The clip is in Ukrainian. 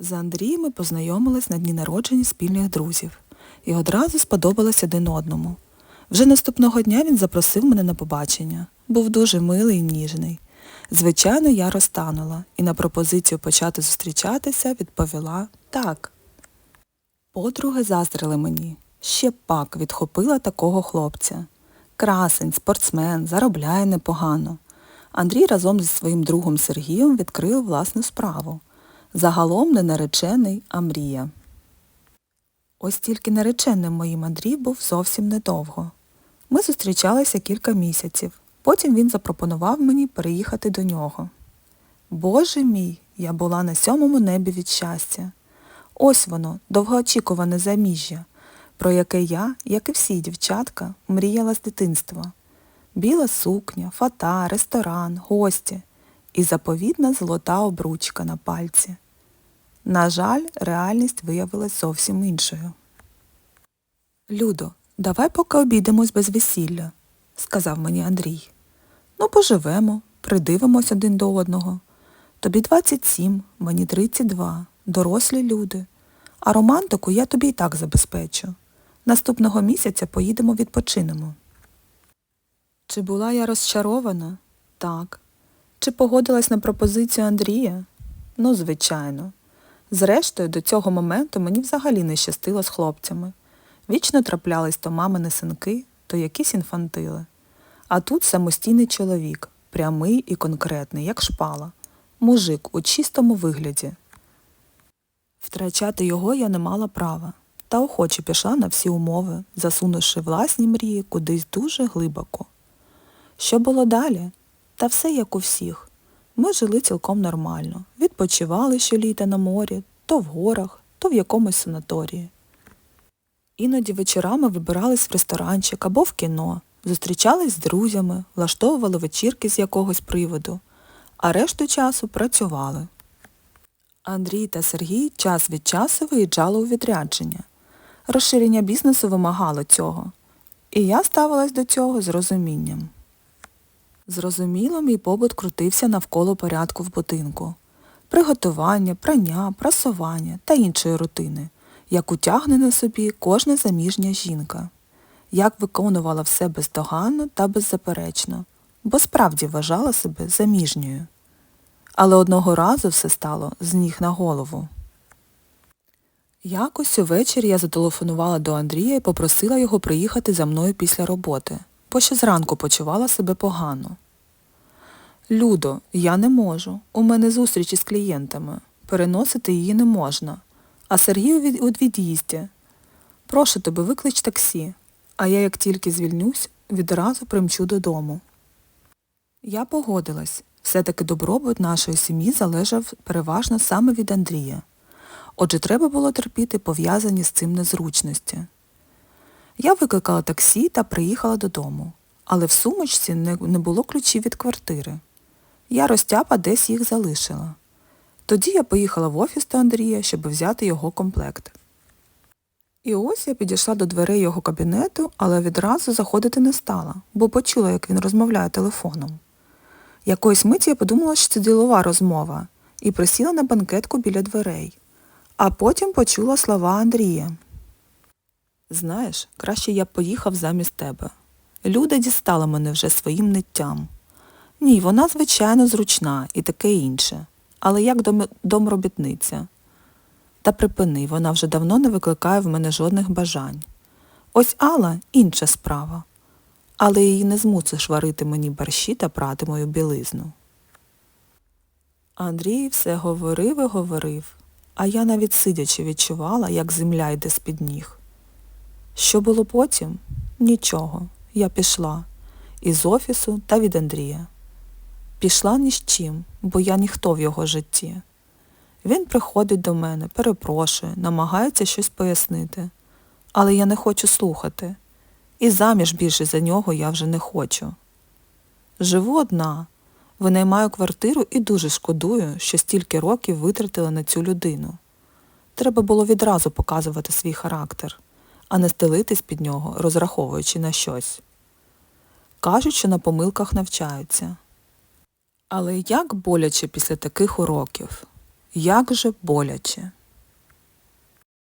З Андрієм ми познайомились на дні народження спільних друзів і одразу сподобались один одному. Вже наступного дня він запросив мене на побачення. Був дуже милий і ніжний. Звичайно, я розтанула і на пропозицію почати зустрічатися відповіла так. Подруги заздрили мені. Ще пак відхопила такого хлопця. Красень, спортсмен, заробляє непогано. Андрій разом зі своїм другом Сергієм відкрив власну справу. Загалом не наречений, а мрія. Ось тільки нареченим моїм Андрій був зовсім недовго. Ми зустрічалися кілька місяців. Потім він запропонував мені переїхати до нього. Боже мій, я була на сьомому небі від щастя. Ось воно, довгоочікуване заміжжя, про яке я, як і всі дівчатка, мріяла з дитинства. Біла сукня, фата, ресторан, гості і заповідна золота обручка на пальці. На жаль, реальність виявилась зовсім іншою. Людо, давай поки обійдемось без весілля, сказав мені Андрій. Ну, поживемо, придивимось один до одного. Тобі 27, мені 32, дорослі люди. А романтику я тобі і так забезпечу. Наступного місяця поїдемо відпочинемо. Чи була я розчарована? Так. Чи погодилась на пропозицію Андрія? Ну, звичайно. Зрештою, до цього моменту мені взагалі не щастило з хлопцями. Вічно траплялись то мамини синки, то якісь інфантили. А тут самостійний чоловік, прямий і конкретний, як шпала. Мужик у чистому вигляді. Втрачати його я не мала права, та охоче пішла на всі умови, засунувши власні мрії кудись дуже глибоко. Що було далі? Та все як у всіх. Ми жили цілком нормально, відпочивали щоліта на морі, то в горах, то в якомусь санаторії. Іноді вечорами вибирались в ресторанчик або в кіно, зустрічались з друзями, влаштовували вечірки з якогось приводу, а решту часу працювали. Андрій та Сергій час від часу виїжджали у відрядження. Розширення бізнесу вимагало цього, і я ставилась до цього з розумінням. Зрозуміло, мій побут крутився навколо порядку в будинку. Приготування, прання, прасування та іншої рутини, яку тягне на собі кожна заміжня жінка. Як виконувала все бездоганно та беззаперечно, бо справді вважала себе заміжньою. Але одного разу все стало з ніг на голову. Якось увечері я зателефонувала до Андрія і попросила його приїхати за мною після роботи, бо ще зранку почувала себе погано. Людо, я не можу. У мене зустріч із клієнтами. Переносити її не можна. А Сергій у від- від'їзді. Прошу тебе, виклич таксі, а я як тільки звільнюсь, відразу примчу додому. Я погодилась. Все-таки добробут нашої сім'ї залежав переважно саме від Андрія. Отже, треба було терпіти пов'язані з цим незручності. Я викликала таксі та приїхала додому, але в сумочці не, було ключів від квартири. Я розтяпа десь їх залишила. Тоді я поїхала в офіс до Андрія, щоб взяти його комплект. І ось я підійшла до дверей його кабінету, але відразу заходити не стала, бо почула, як він розмовляє телефоном. Якоїсь миті я подумала, що це ділова розмова, і присіла на банкетку біля дверей. А потім почула слова Андрія. Знаєш, краще я поїхав замість тебе. Люда дістала мене вже своїм ниттям. Ні, вона, звичайно, зручна і таке інше, але як дом- домробітниця. Та припини, вона вже давно не викликає в мене жодних бажань. Ось Алла інша справа. Але її не змусиш варити мені борщі та прати мою білизну. Андрій все говорив і говорив, а я навіть сидячи відчувала, як земля йде з-під ніг. Що було потім? Нічого. Я пішла. Із офісу та від Андрія. Пішла ні з чим, бо я ніхто в його житті. Він приходить до мене, перепрошує, намагається щось пояснити. Але я не хочу слухати. І заміж більше за нього я вже не хочу. Живу одна, винаймаю квартиру і дуже шкодую, що стільки років витратила на цю людину. Треба було відразу показувати свій характер, а не стелитись під нього, розраховуючи на щось. Кажуть, що на помилках навчаються. Але як боляче після таких уроків. Як же боляче.